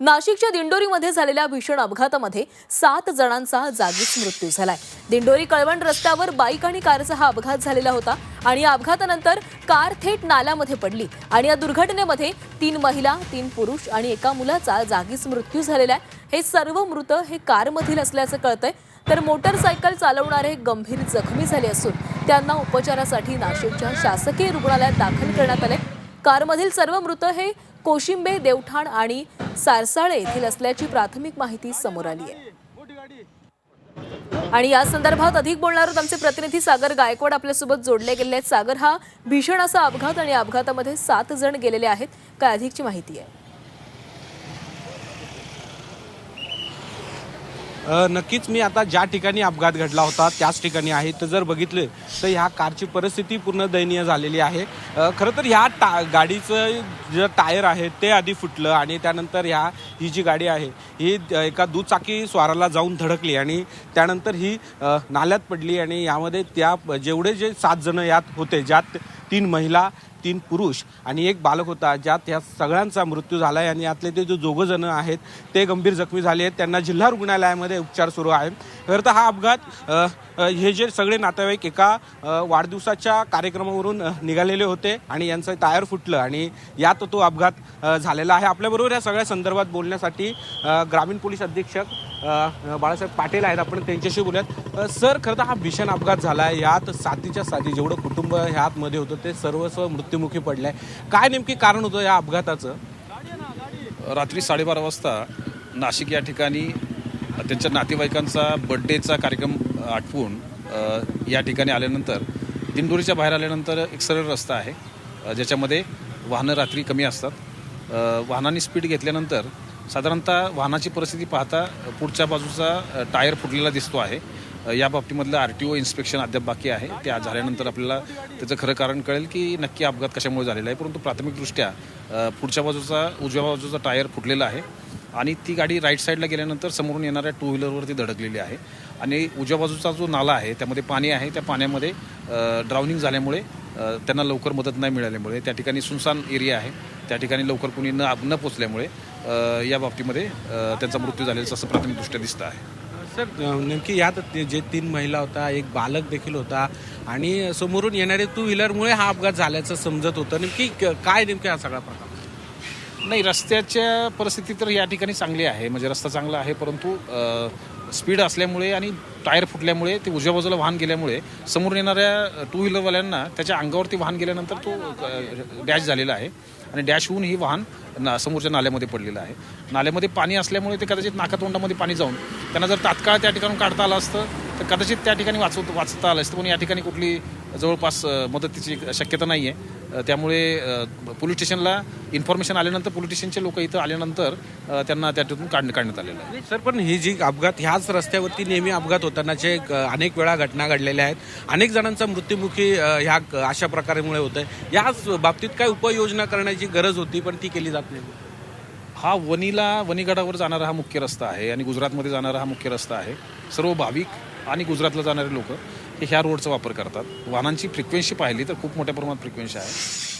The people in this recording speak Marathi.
नाशिकच्या दिंडोरीमध्ये झालेल्या भीषण अपघातामध्ये सात जणांचा जागीच मृत्यू झालाय. दिंडोरी कळवण रस्त्यावर बाईक आणि कारचा हा अपघात झालेला होता आणि या अपघातानंतर कार थेट नाल्यामध्ये पडली आणि या दुर्घटनेमध्ये तीन महिला तीन पुरुष आणि एका मुलाचा जागीच मृत्यू झालेला आहे. हे सर्व मृत हे कारमधील असल्याचं कळतंय. तर मोटरसायकल चालवणारे गंभीर जखमी झाले असून त्यांना उपचारासाठी नाशिकच्या शासकीय रुग्णालयात दाखल करण्यात आले कारमधील सर्व मृत हे कोशिंबे देवठाण आणि सारसाळे येथील असल्याची प्राथमिक माहिती समोर आली आहे. आणि या संदर्भात अधिक बोलणार आहोत आमचे प्रतिनिधी सागर गायकवाड आपल्यासोबत जोडले गेले आहेत. सागर हा भीषण असा अपघात आणि अपघातामध्ये सात जण गेलेले आहेत. काय अधिकची माहिती आहे? नक्कीच मी आता ज्या ठिकाणी अपघात घडला होता त्याच ठिकाणी आहे. तर जर बघितलं तर ह्या कारची परिस्थिती पूर्ण दयनीय झालेली आहे. खरं तर ह्या टा गाडीचं जे टायर आहे ते आधी फुटलं आणि त्यानंतर ह्या ही जी गाडी आहे ही एका दुचाकी स्वाराला जाऊन धडकली आणि त्यानंतर ही नाल्यात पडली आणि यामध्ये त्या जेवढे जे सात जण यात होते ज्यात तीन महिला तीन पुरुष आणि एक बालक होता ज्यात या सगळ्यांचा मृत्यू झाला आहे आणि यातले ते जो दोघं जण आहेत ते गंभीर जखमी झाले आहेत. त्यांना जिल्हा रुग्णालयामध्ये उपचार सुरू आहेत खरं तर हा अपघात हे जे सगळे नातेवाईक एका वाढदिवसाच्या कार्यक्रमावरून निघालेले होते आणि यांचं टायर फुटलं आणि यात तो अपघात झालेला आहे. आपल्याबरोबर या सगळ्या संदर्भात बोलण्यासाठी ग्रामीण पोलीस अधीक्षक बाळासाहेब पाटील आहेत. आपण त्यांच्याशी बोलूयात. सर खरं तर हा भीषण अपघात झाला आहे यात साथीच्या साथी जेवढं कुटुंब ह्यातमध्ये होतं ते सर्वस्व मृत्युमुखी पडलाय. काय नेमकी कारण होतं या अपघाताचं? रात्री साडेबारा वाजता नाशिक या ठिकाणी त्यांच्या नातेवाईकांचा बड्डेचा कार्यक्रम आटपून या ठिकाणी आल्यानंतर दिंडोरीच्या बाहेर आल्यानंतर एक सरळ रस्ता आहे ज्याच्यामध्ये वाहनं रात्री कमी असतात. अ, वाहनांनी स्पीड घेतल्यानंतर साधारणतः वाहनाची परिस्थिती पाहता पुढच्या बाजूचा टायर फुटलेला दिसतो आहे. या बाबतीमधलं आर टी ओ इन्स्पेक्शन अद्याप बाकी आहे. त्या झाल्यानंतर आपल्याला त्याचं खरं कारण कळेल की नक्की अपघात कशामुळे झालेला आहे परंतु प्राथमिकदृष्ट्या पुढच्या बाजूचा उजव्या बाजूचा टायर फुटलेला आहे आणि ती गाडी राईट साईडला गेल्यानंतर समोरून येणाऱ्या टू व्हीलरवरती धडकलेली आहे आणि उजव्या बाजूचा जो नाला आहे त्यामध्ये पाणी आहे त्या पाण्यामध्ये ड्राउनिंग झाल्यामुळे त्यांना लवकर मदत नाही मिळाल्यामुळे त्या ठिकाणी सुनसान एरिया आहे त्या ठिकाणी लवकर कुणी न न पोचल्यामुळे या बाबतीमध्ये त्यांचा मृत्यू झालेला असं प्राथमिकदृष्ट्या दिसतं आहे. सर नेमकी यात ते जे तीन महिला होता एक बालक देखील होता आणि समोरून येणारे टू व्हीलरमुळे हा अपघात झाल्याचं समजत होतं. नेमकी क- काय नेमकं हा सगळा प्रकार? नाही रस्त्याच्या परिस्थिती तर या ठिकाणी चांगली आहे. म्हणजे रस्ता चांगला आहे परंतु स्पीड असल्यामुळे आणि टायर फुटल्यामुळे ते उजव्या बाजूला वाहन गेल्यामुळे समोरून येणाऱ्या टू व्हीलरवाल्यांना त्याच्या अंगावरती वाहन गेल्यानंतर तो डॅश झालेला आहे. आणि डॅश होऊन ही वाहन ना समोरच्या नाल्यामध्ये पडलेलं आहे. नाल्यामध्ये पाणी असल्यामुळे ते कदाचित नाकातोंडामध्ये पाणी जाऊन त्यांना जर तात्काळ त्या ठिकाणून काढता आलं असतं तर कदाचित त्या ठिकाणी वाचवत वाचता आलं असतं पण या ठिकाणी कुठली जवळपास मदतीची शक्यता नाही आहे त्यामुळे पोलीस स्टेशनला इन्फॉर्मेशन आल्यानंतर पोलीस स्टेशनचे लोक इथं आल्यानंतर त्यांना त्यातून काढ काढण्यात आलेलं आहे. सर पण ही जी अपघात ह्याच रस्त्यावरती नेहमी अपघात होतानाचे एक, अ, अनेक वेळा घटना घडलेल्या आहेत अनेक जणांचा मृत्युमुखी ह्या क- अशा प्रकारेमुळे होत आहे याच बाबतीत काय उपाययोजना करण्याची गरज होती पण ती केली जात नाही. हा वनीला वनीगडावर जाणारा हा मुख्य रस्ता आहे आणि गुजरातमध्ये जाणारा हा मुख्य रस्ता आहे. सर्व भाविक आणि गुजरातला जाणारे लोक हे ह्या रोडचा वापर करतात. वाहनांची फ्रिक्वेन्सी पाहिली तर खूप मोठ्या प्रमाणात फ्रिक्वेन्सी आहे.